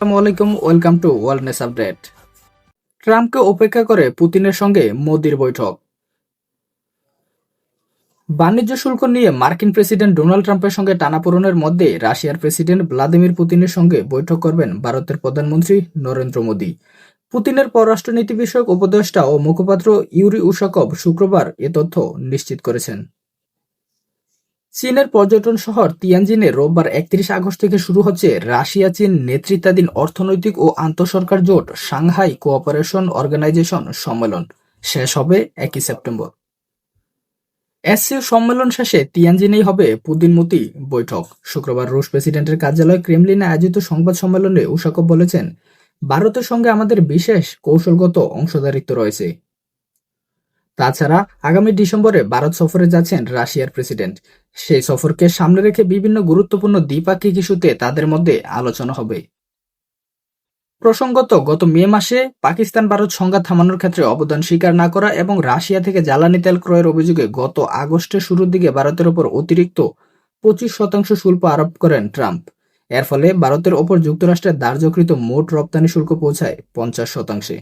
আসসালামু welcome to ওয়ার্ল্ডনেস update. ট্রাম্পকে উপেক্ষা করে পুতিনের সঙ্গে মোদির বৈঠক। বাণিজ্য শুল্ক নিয়ে মার্কিন প্রেসিডেন্ট ডোনাল্ড ট্রাম্পের সঙ্গে টানাপোড়েনের মধ্যে রাশিয়ার প্রেসিডেন্ট ভ্লাদিমির পুতিনের সঙ্গে বৈঠক করবেন ভারতের প্রধানমন্ত্রী নরেন্দ্র মোদী। পুতিনের পররাষ্ট্রনীতি বিষয়ক উপদেষ্টা ও মুখপাত্র ইউরি উশাকভ শুক্রবার এ তথ্য নিশ্চিত করেছেন। চীনের পর্যটন শহর তিয়ানজিনে রোববার একত্রিশ আগস্ট থেকে শুরু হচ্ছে রাশিয়া চীন নেতৃত্বাধীন অর্থনৈতিক ও আন্তঃসরকার জোট সাংহাই কোঅপারেশন অর্গানাইজেশন সম্মেলন। শেষ হবে একই সেপ্টেম্বর। এসসিও সম্মেলন শেষে তিয়ানজিনেই হবে পুদিনমতি বৈঠক। শুক্রবার রুশ প্রেসিডেন্টের কার্যালয় ক্রেমলিনে আয়োজিত সংবাদ সম্মেলনে উশাকভ বলেছেন, ভারতের সঙ্গে আমাদের বিশেষ কৌশলগত অংশদারিত্ব রয়েছে। তাছাড়া আগামী ডিসেম্বরে ভারত সফরে যাচ্ছেন রাশিয়ার প্রেসিডেন্ট। সেই সফরকে সামনে রেখে বিভিন্ন গুরুত্বপূর্ণ দ্বিপাক্ষিক ইস্যুতে তাদের মধ্যে আলোচনা হবে। প্রসঙ্গত, গত মে মাসে পাকিস্তান ভারত সংঘাত থামানোর ক্ষেত্রে অবদান স্বীকার না করা এবং রাশিয়া থেকে জ্বালানি তেল ক্রয়ের অভিযোগে গত আগস্টের শুরুর দিকে ভারতের ওপর অতিরিক্ত পঁচিশ শতাংশ শুল্ক আরোপ করেন ট্রাম্প। এর ফলে ভারতের ওপর যুক্তরাষ্ট্রের ধার্যকৃত মোট রপ্তানি শুল্ক পৌঁছায় পঞ্চাশ শতাংশে।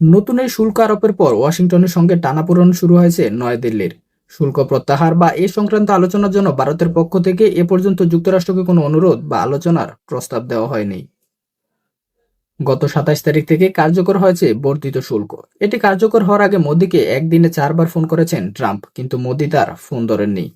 নতুন এই শুল্ক আরোপের পর ওয়াশিংটনের সঙ্গে টানাপোড়েন শুরু হয়েছে নয়াদিল্লির। শুল্ক প্রত্যাহার বা এ সংক্রান্ত আলোচনার জন্য ভারতের পক্ষ থেকে এ পর্যন্ত যুক্তরাষ্ট্রকে কোনো অনুরোধ বা আলোচনার প্রস্তাব দেওয়া হয়নি। গত সাতাশ তারিখ থেকে কার্যকর হয়েছে বর্ধিত শুল্ক। এটি কার্যকর হওয়ার আগে মোদীকে একদিনে চারবার ফোন করেছেন ট্রাম্প, কিন্তু মোদী তার ফোন ধরেননি।